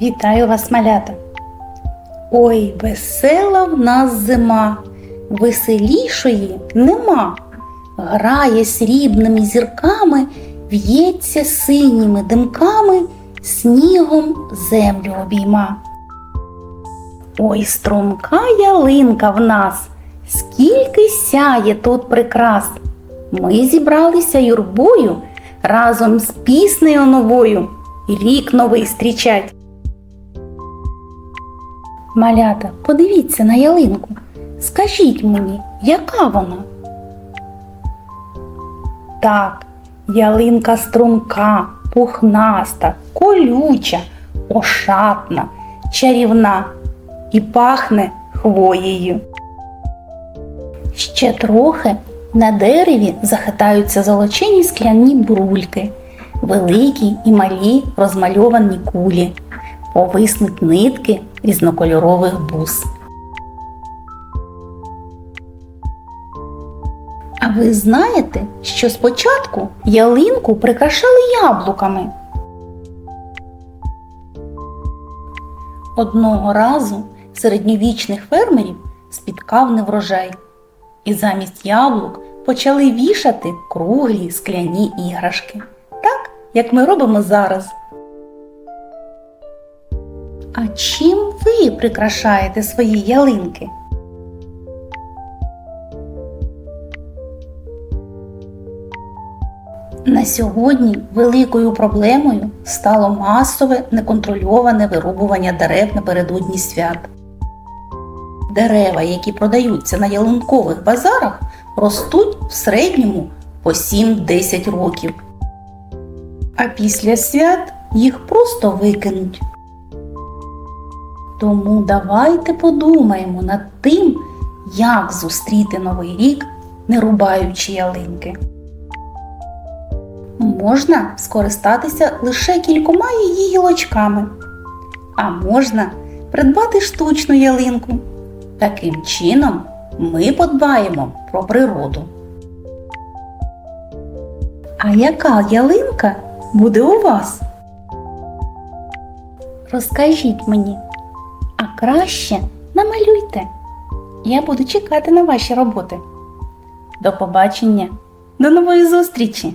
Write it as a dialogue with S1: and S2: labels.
S1: Вітаю вас, малята! Ой, весела в нас зима, веселішої нема. Грає срібними зірками, в'ється синіми димками, снігом землю обійма. Ой, струмка ялинка в нас, скільки сяє тут прикрас. Ми зібралися юрбою разом з піснею новою рік новий зустрічать. Малята, подивіться на ялинку. Скажіть мені, яка вона? Так, ялинка струнка, пухнаста, колюча, ошатна, чарівна і пахне хвоєю. Ще трохи на дереві захитаються золочені скляні брульки, великі і малі розмальовані кулі, повиснуть нитки різнокольорових бус. А ви знаєте, що спочатку ялинку прикрашали яблуками? Одного разу середньовічних фермерів спіткав неврожай, і замість яблук почали вішати круглі скляні іграшки, так як ми робимо зараз. А чим ви прикрашаєте свої ялинки? На сьогодні великою проблемою стало масове неконтрольоване вирубування дерев напередодні свят. Дерева, які продаються на ялинкових базарах, ростуть в середньому по 7-10 років. А після свят їх просто викинуть. Тому давайте подумаємо над тим, як зустріти новий рік, не рубаючи ялинки. Можна скористатися лише кількома її гілочками, а можна придбати штучну ялинку. Таким чином ми подбаємо про природу. А яка ялинка буде у вас? Розкажіть мені, краще намалюйте. Я буду чекати на ваші роботи. До побачення, до нової зустрічі!